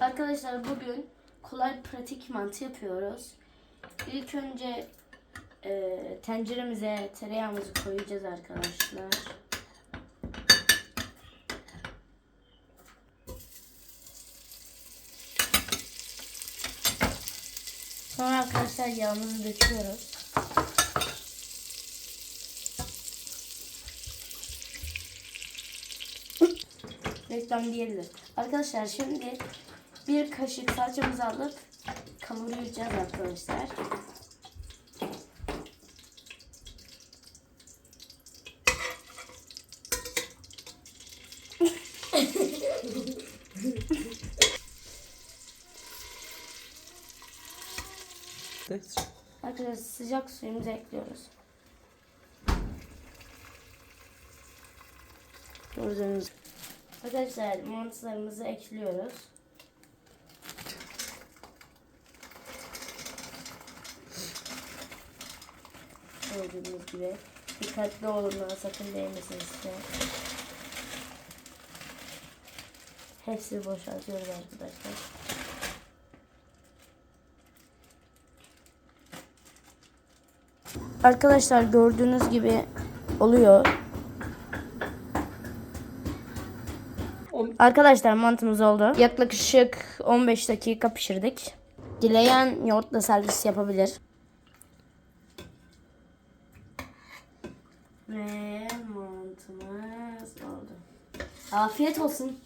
Arkadaşlar bugün kolay pratik mantı yapıyoruz. İlk önce e, tenceremize tereyağımızı koyacağız arkadaşlar. Sonra arkadaşlar yağımızı döküyoruz. Reklam değildir. Arkadaşlar şimdi bir kaşık salçamızı alıp kavuracağız arkadaşlar. Arkadaşlar sıcak suyumuzu ekliyoruz. Gördüğünüz Arkadaşlar mantılarımızı ekliyoruz. Gördüğünüz gibi. Dikkatli olun sakın değmesin size. Hepsini boşaltıyoruz arkadaşlar. Arkadaşlar gördüğünüz gibi oluyor. Arkadaşlar mantımız oldu. Yaklaşık 15 dakika pişirdik. Dileyen yoğurtla servis yapabilir. Ve mantımız oldu. Afiyet olsun.